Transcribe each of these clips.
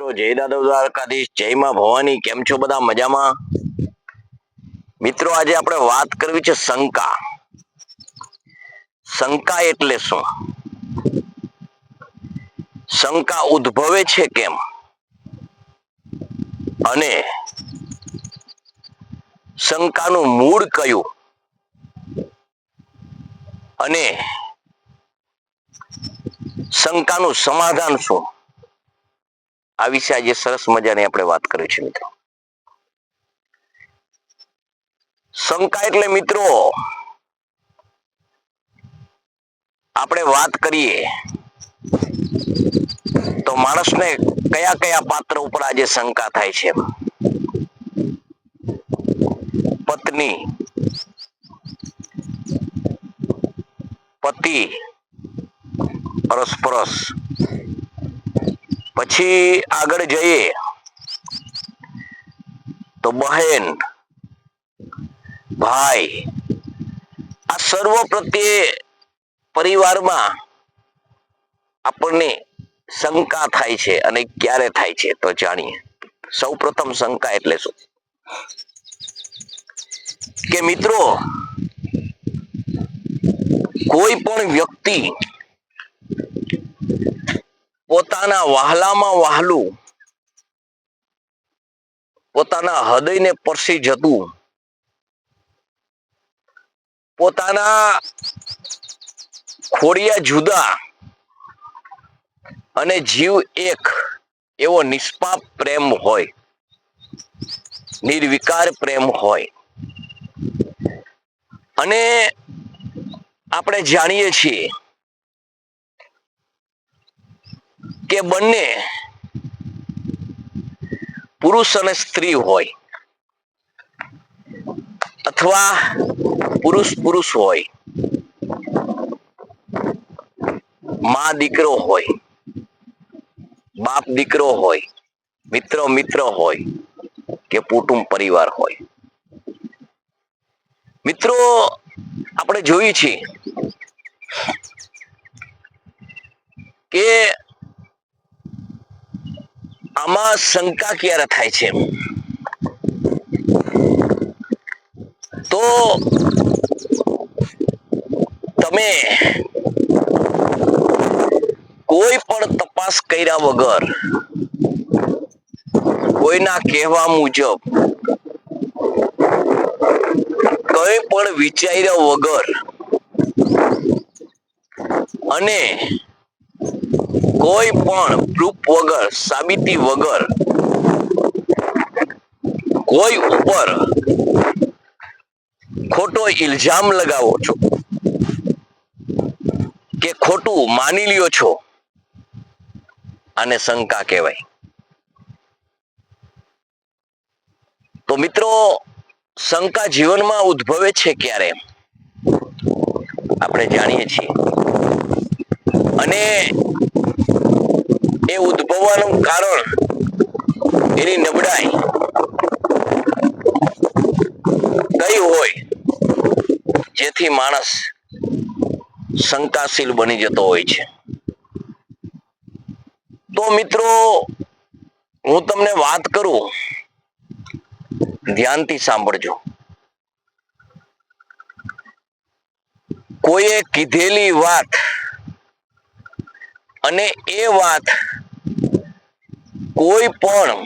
જય દાદવ દ્વારકાધીશ, જય માં ભવાની, કેમ છો બધા મજામાં? મિત્રો, આજે આપણે વાત કરવી છે શંકા. શંકા એટલે શું? શંકા ઉદ્ભવે છે કેમ? અને શંકાનું મૂળ કયું? અને શંકાનું સમાધાન શું? આ વિશે આજે સરસ મજાની આપણે વાત કરી છે મિત્રો. શંકા એટલે મિત્રો, આપણે વાત કરીએ તો માણસને કયા કયા પાત્ર ઉપર આજે શંકા થાય છે? પત્ની, પતિ પરસ્પરસ પછી આગળ જઈએ. તો બહેન, ભાઈ, આ સર્વ પ્રત્યે પરિવારમાં આપણને શંકા થાય છે અને ક્યારે થાય છે તો જાણીએ. સૌ પ્રથમ શંકા એટલે શું? કે મિત્રો, કોઈ પણ વ્યક્તિ પોતાના વહાલામાં વહાલું. પોતાના હૃદયને પરસી જતું. પોતાના ખોડિયા જુદા. અને જીવ એક એવો નિષ્પાપ પ્રેમ હોય. નિર્વિકાર પ્રેમ હોય. અને આપણે જાણીએ છીએ કે બંને પુરુષ અને સ્ત્રી હોય અથવા પુરુષ પુરુષ હોય. મા દીકરો હોય, બાપ દીકરો હોય, મિત્ર મિત્ર હોય કે કુટુંબ પરિવાર હોય. મિત્રો, આપણે જોયું છે કે આમાં શંકા ક્યારે થાય છે? તો તમે કોઈ પણ તપાસ કર્યા વગર કોઈના કહેવા મુજબ કઈ પણ વિચાર્યા વગર અને કોઈ પણ પ્રૂફ વગર, સાબિતી વગર, કોઈ ઉપર ખોટો ઇલ્ઝામ લગાવો છો કે ખોટું માની લ્યો છો આને શંકા કહેવાય. તો મિત્રો, શંકા જીવનમાં ઉદ્ભવે છે ક્યારે? આપણે જાણીએ છીએ. અને એ ઉદ્ભવવાનું કારણ એની નબળાઈ કઈ હોય જેથી માણસ શંકાશીલ બની જતો હોય છે. તો મિત્રો, હું તમને વાત કરું ધ્યાનથી સાંભળજો. કોઈએ કીધેલી વાત અને એ વાત કોઈ પણ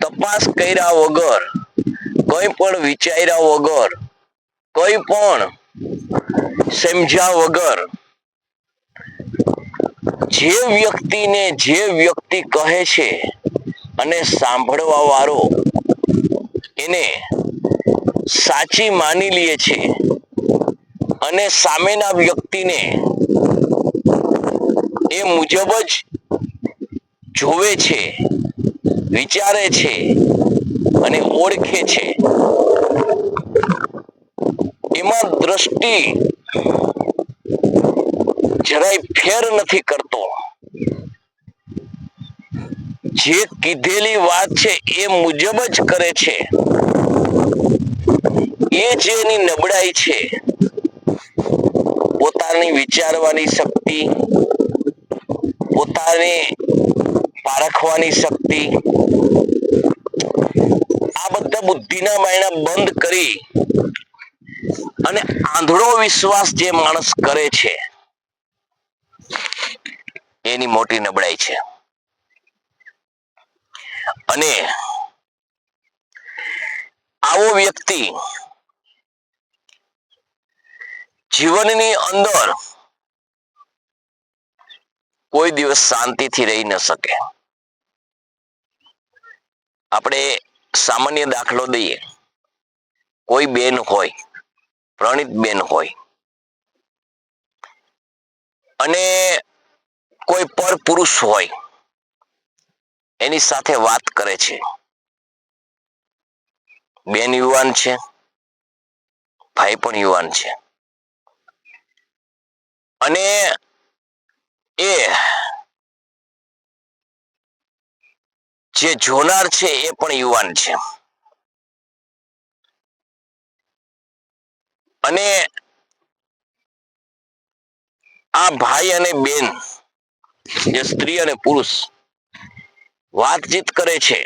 તપાસ કર્યા વગર, કોઈ પણ વિચાર્યા વગર, કોઈ પણ સમજ્યા વગર, જે વ્યક્તિને જે વ્યક્તિ કહે છે અને સાંભળવા વાળો એને સાચી માની લે છે અને સામેના વ્યક્તિને એ મુજબ જ જોવે છે, વિચારે છે અને ઓળખે છે. એમાં દ્રષ્ટિ જરાય ફેર નથી કરતો. જે કીધેલી વાત છે એ મુજબ જ કરે છે. એ જે એની નબળાઈ છે, પોતાની વિચારવાની શક્તિ પોતાને પારખવાની શક્તિ. આ બધા બુદ્ધિના માયણા બંધ કરી અને આંધળો વિશ્વાસ જે માણસ કરે છે, એની મોટી નબળાઈ છે. અને આવો વ્યક્તિ જીવનની અંદર કોઈ દિવસ શાંતિથી રહી ન શકે. આપણે સામાન્ય દાખલો દઈએ. કોઈ બેન હોય, પ્રણિત બેન હોય, અને કોઈ પર પુરુષ હોય, એની સાથે વાત કરે છે. બેન યુવાન છે, ભાઈ પણ યુવાન છે. અને એ જે જોનાર છે એ પણ યુવાન છે. અને આ ભાઈ અને બેન, જે સ્ત્રી અને પુરુષ વાતચીત કરે છે,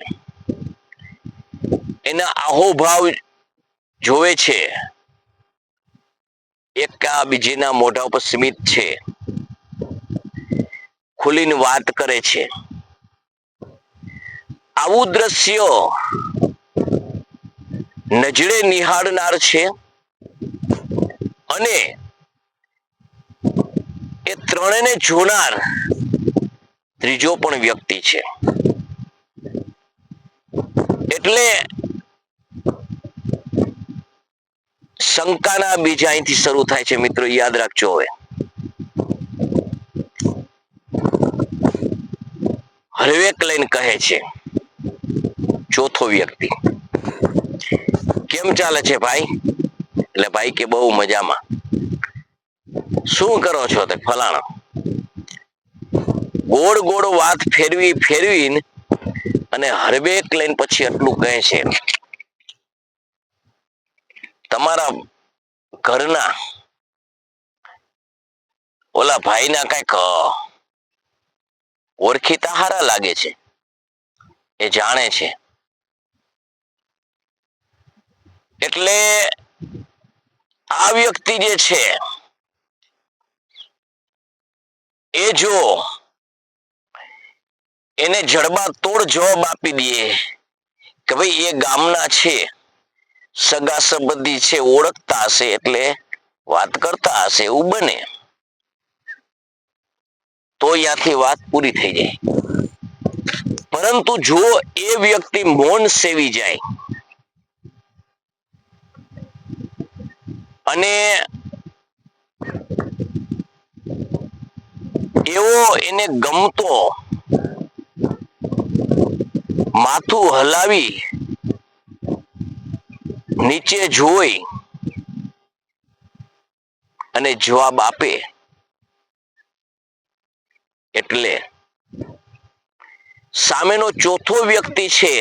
એના આહોભાવ જોવે છે. એક આ બીજીના મોઢા ઉપર સ્મિત છે. ખુલીને વાત કરે છે. આવું દ્રશ્ય નજરે નિહાળનાર છે અને એ ત્રણેને જોનાર ત્રીજો પણ વ્યક્તિ છે. એટલે શંકાના બીજ અહીંથી શરૂ થાય છે. મિત્રો, યાદ રાખજો હવે. હળવેક લઈને કહે છે, ચોથો વ્યક્તિ. કેમ ચાલે છે ભાઈ? એટલે ભાઈ કે બહુ મજામાં. શું કરો છો તે ફલાણા? ગોળ ગોળ વાત ફેરવી ફેરવીને અને હરબેક લઈને પછી આટલું કહે છે. તમારા ઘરના ઓલા ભાઈના કંઈક ઓળખીતા હારા લાગે છે. એ જાણે છે. એટલે આ વ્યક્તિ જે છે, એ જો એને જડબા તોડ જવાબ આપી દે કે ભાઈ એ ગામના છે, સગા સંબંધી છે, ઓળખતા હશે એટલે વાત કરતા હશે, એવું બને. તો ત્યાંથી વાત પૂરી થઈ જાય. પરંતુ જો એ વ્યક્તિ મૌન સેવી જાય અને એવો એને ગમતો માથું હલાવી નીચે જોઈ અને જવાબ આપે એટલે સામેનો ચોથો વ્યક્તિ છે,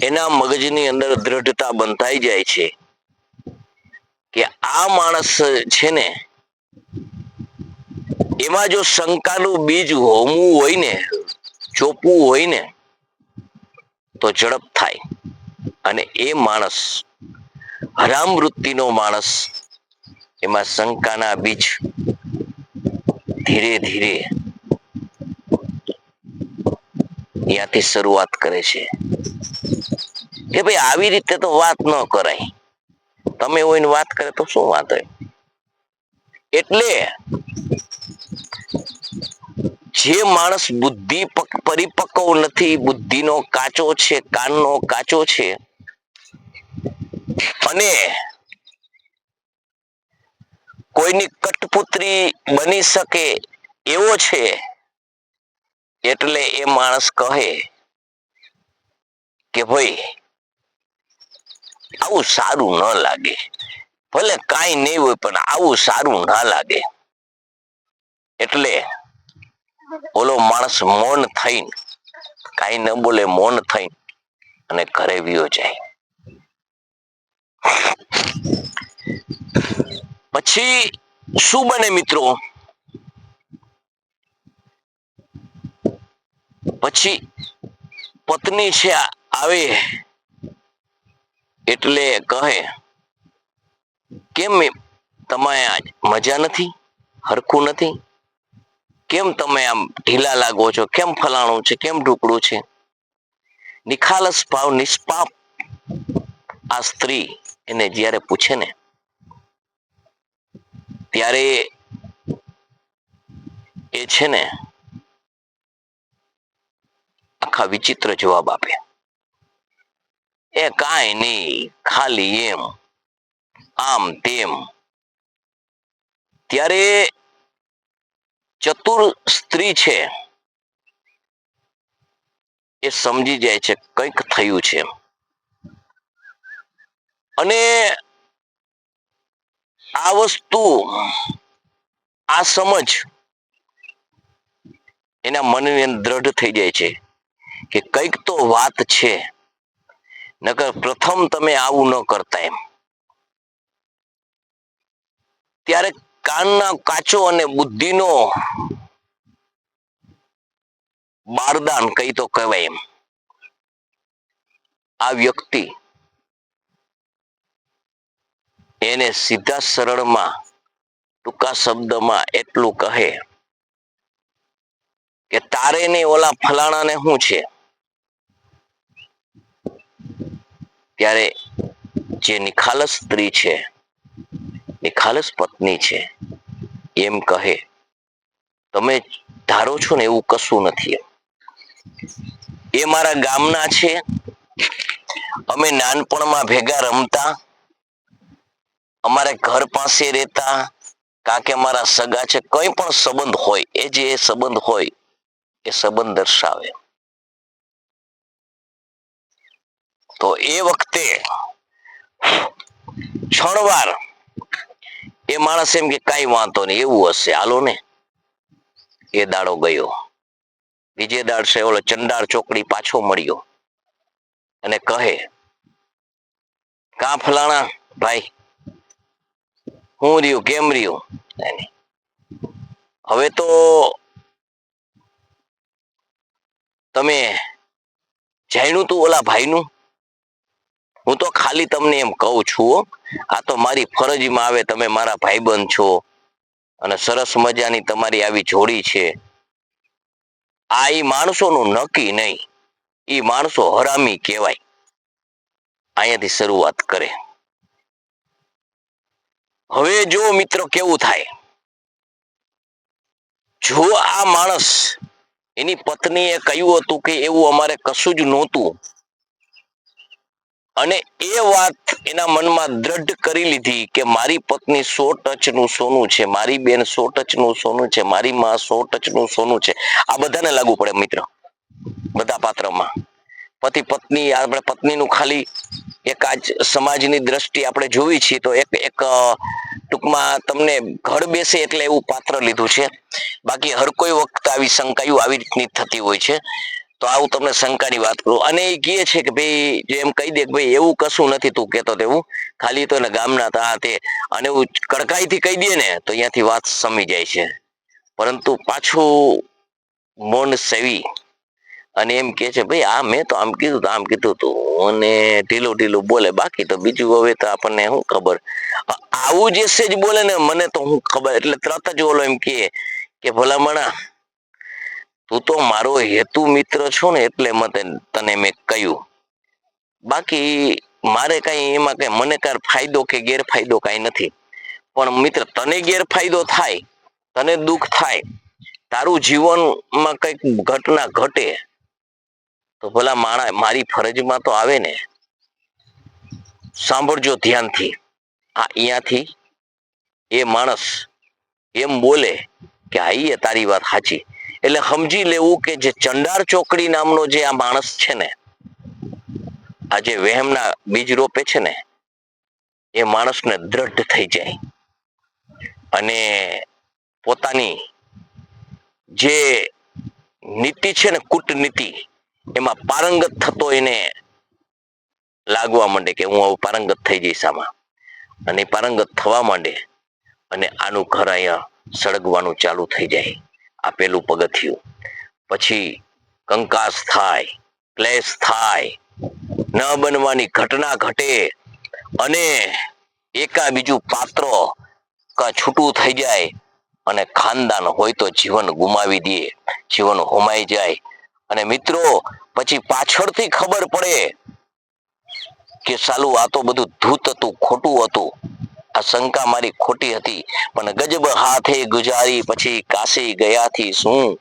એના મગજની અંદર દ્રઢતા બંધાઈ જાય છે કે આ માણસ છે ને, એમાં જો શંકાનું બીજ હોમવું હોય ને, ચોપવું હોય ને, તો ઝડપ થાય. અને એ માણસ હરામ વૃત્તિનો માણસ, એમાં શંકાના બીજ ધીરે ધીરે ત્યાંથી શરૂઆત કરે છે કે ભાઈ આવી રીતે તો વાત ન કરાય. તમે હોય વાત કરે તો શું વાત હોય? એટલે જે માણસ બુદ્ધિ પરિપક્વ નથી, બુદ્ધિનો કાચો છે, કાનનો કાચો છે, અને કોઈની કટપુત્રી બની શકે એવો છે? એટલે એ માણસ કહે કે ભાઈ, આવું સારું ન લાગે. ભલે કાંઈ નહીં હોય, પણ આવું સારું ના લાગે. એટલે ઓલો માણસ મૌન થઈને, કાંઈ ન બોલે, મૌન થઈને અને ઘરે વિયો જાય. પછી શું બને મિત્રો? પછી પત્ની છે આવે. એટલે કહે, કેમ? તમે મજા નથી? હરખું નથી? કેમ તમે આમ ઢીલા લાગો છો? કેમ ફલાણું છે? કેમ ઢુકડું છે? નિખાલસ ભાવ, નિષ્પાપ આ સ્ત્રી એને જ્યારે પૂછે ને ત્યારે એ છે ને આખા વિચિત્ર જવાબ આપે. એ કાંઈ નહીં, ખાલી એમ, આમ તેમ. ત્યારે ચતુર સ્ત્રી છે, એ સમજી જાય છે કંઈક થયું છે. અને આ વસ્તુ, આ સમજ એના મનની અંદર દ્રઢ થઈ જાય છે કે કંઈક તો વાત છે, નકર પ્રથમ તમે આવું ન કરતા એમ. ત્યારે કાનના કાચો અને બુદ્ધિનો બારદાન, કઈ તો કહેવાય એમ. આ વ્યક્તિ એને સીધા સરળમાં ટૂંકા શબ્દમાં એટલું કહે કે તારે ને ઓલા ફલાણાને શું છે? ત્યારે જે નિખાલસ સ્ત્રી છે, નિખાલસ પત્ની છે, એમ કહે, તમે ધારો છો ને એવું કશું નથી. એ મારા ગામના છે. અમે નાનપણમાં ભેગા રમતા અમારે ઘર પાસે રહેતા કાકે મારા સગા છે, કઈ પણ સંબંધ હોય, એ જે સંબંધ હોય, એ સંબંધ દર્શાવે. તો એ વખતે ક્ષણવાર એ માણસ એમ કે કઈ વાંધો નહીં, એવું હશે. હાલો ને. એ દાડો ગયો. બીજે દાડ છે, ઓલો ચંડાળ ચોકડી પાછો મળ્યો. અને કહે, કા ફલાણા ભાઈ હું રહ્યું, કેમ રહ્યું. હવે તો તમે જાણ્યું તું ઓલા ભાઈનું? હું તો ખાલી તમને એમ કહું છું આ તો મારી ફરજમાં આવે તમે મારા ભાઈબંધ છો અને સરસ મજાની તમારી આવી જોડી છે. આ એ માણસોનું નક્કી નહીં એ માણસો હરામી કહેવાય. અહીંયાથી શરૂઆત કરે. હવે જો મિત્રો કેવું થાય, જો આ માણસ એની પત્નીએ કહ્યું હતું કે એવું અમારે કશું જ નહોતું, અને એ વાત એના મનમાં દ્રઢ કરી લીધી કે મારી પત્ની સો ટચનું સોનું છે, મારી બેન સો ટચનું સોનું છે, મારી માં સો ટચનું સોનું છે. આ બધાને લાગુ પડે મિત્ર, બધા પાત્રમાં. પતિ પત્ની, આપણે પત્નીનું ખાલી એક આજ સમાજની દ્રષ્ટિ આપણે જોવી છીએ તો એક એક ટૂંકમાં તમને ઘર બેસે એટલે એવું પાત્ર લીધું છે. બાકી હર કોઈ વખત આવી શંકાયું આવી રીતની થતી હોય છે. તો આવું તમને શંકાની વાત કરું. અને એ કહે છે કે ભાઈ, જે એમ કહી દે કે ભાઈ, એવું કશું નથી તું કહેતો તેવું ખાલી તો એના ગામના તા તે. અને એવું કડકાઈથી કહી દે ને, તો અહીંયાથી વાત સમી જાય છે. પરંતુ પાછું મૌન સેવી અને એમ કે છે, ભાઈ, આ મેં તો આમ કીધું તો આમ કીધું તું. અને ઢીલું ઢીલું બોલે, બાકી તો બીજું હવે તો આપણને શું ખબર? આવું જે સેજ બોલે ને, મને તો હું ખબર? એટલે તરત જ ઓલો એમ કે કે ભલામણા, તું તો મારો હેતુ મિત્ર છો ને, એટલે મતે તને મેં કહ્યું. બાકી મારે કઈ એમાં કઈ, મને કઈ ફાયદો કે ગેરફાયદો કઈ નથી. પણ મિત્ર, તને ગેરફાયદો થાય, તને દુઃખ થાય, તારું જીવનમાં કંઈક ઘટના ઘટે તો ભલા માણા, મારી ફરજમાં તો આવે ને. સાંભળજો ધ્યાનથી. આ અહીંયાથી એ માણસ એમ બોલે કે આઈએ તારી વાત સાચી એટલે સમજી લેવું કે જે ચંડાર ચોકડી નામનો જે આ માણસ છે ને, આ જે વહેમના બીજ રોપે છે ને, એ માણસને દ્રઢ થઈ જાય. અને પોતાની જે નીતિ છે ને, કૂટનીતિ એમાં પારંગત થતો એને લાગવા માંડે કે હું હવે પારંગત થઈ જઈશ આમાં. અને પારંગત થવા માંડે અને આનું ઘર અહીંયા સળગવાનું ચાલુ થઈ જાય, આ પેલું પગથિયું. પછી કંકાસ થાય, ક્લેશ થાય, ન બનવાની ઘટના ઘટે અને એકા બીજું પાત્ર કા છૂટું થઈ જાય અને ખાનદાન હોય તો જીવન ગુમાવી દે, જીવન હોમાઈ જાય અને મિત્રો, પછી પાછળથી ખબર પડે કે સાલું, આ તો બધું ધૂત હતું, ખોટું હતું. આ શંકા મારી ખોટી હતી. પણ ગજબ હાથે ગુજારી, પછી કાશી ગયાથી શું?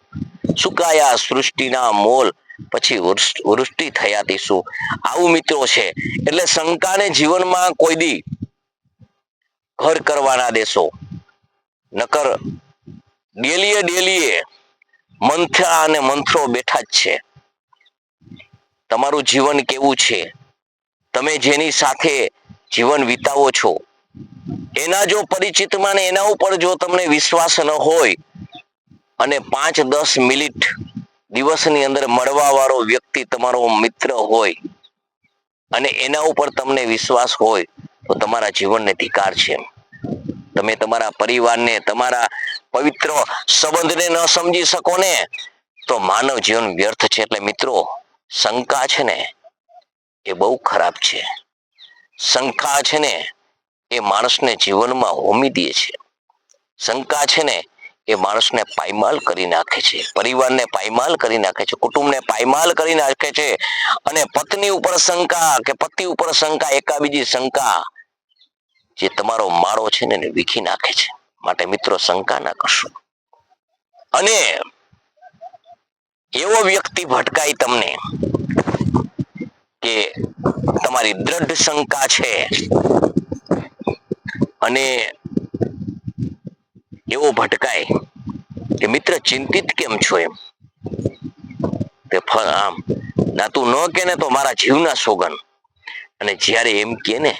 સુકાયા સૃષ્ટિના મોલ, પછી વૃષ્ટિ થયાથી શું? આવું મિત્રો છે. એટલે શંકાને જીવનમાં કોઈ દી ઘર કરવાના દેશો. નકર ડેલીએ ડેલીએ મંથરા અને મંથરો બેઠા જ છે. તમારું જીવન કેવું છે? તમે જેની સાથે જીવન વિતાવો છો? એના જો પરિચિતમાં ને એના ઉપર જો તમને વિશ્વાસ ન હોય અને પાંચ દસ મિનિટ દિવસની અંદર મળવા વાળો વ્યક્તિ તમારો મિત્ર હોય અને એના ઉપર તમને વિશ્વાસ હોય, તો તમારા જીવનને ધિકાર છે તમે તમારા પરિવારને, તમારા પવિત્ર સંબંધને ન સમજી શકો ને, તો માનવ જીવન વ્યર્થ છે. એટલે મિત્રો, શંકા છે ને, એ બહુ ખરાબ છે. શંકા છે ને, એ માણસને જીવનમાં હોમી દે છે. શંકા છે ને, એ માણસને પાયમાલ કરી નાખે છે. પરિવારને પાયમાલ કરી નાખે છે. કુટુંબને પાયમાલ કરી નાખે છે. અને પત્ની ઉપર શંકા, કે પતિ ઉપર શંકા એકા બીજી શંકા જે તમારો માળો છે ને એને વીખી નાખે છે. માટે મિત્રો શંકા ના કરશો. અને એવો વ્યક્તિ ભટકાય તમને કે તમારી દ્રઢ શંકા છે અને એવો ભટકાય કે મિત્ર ચિંતિત કેમ છો એમ? તે આમ. ના તું ન કે ને તો મારા જીવના સોગન અને જ્યારે એમ કે ને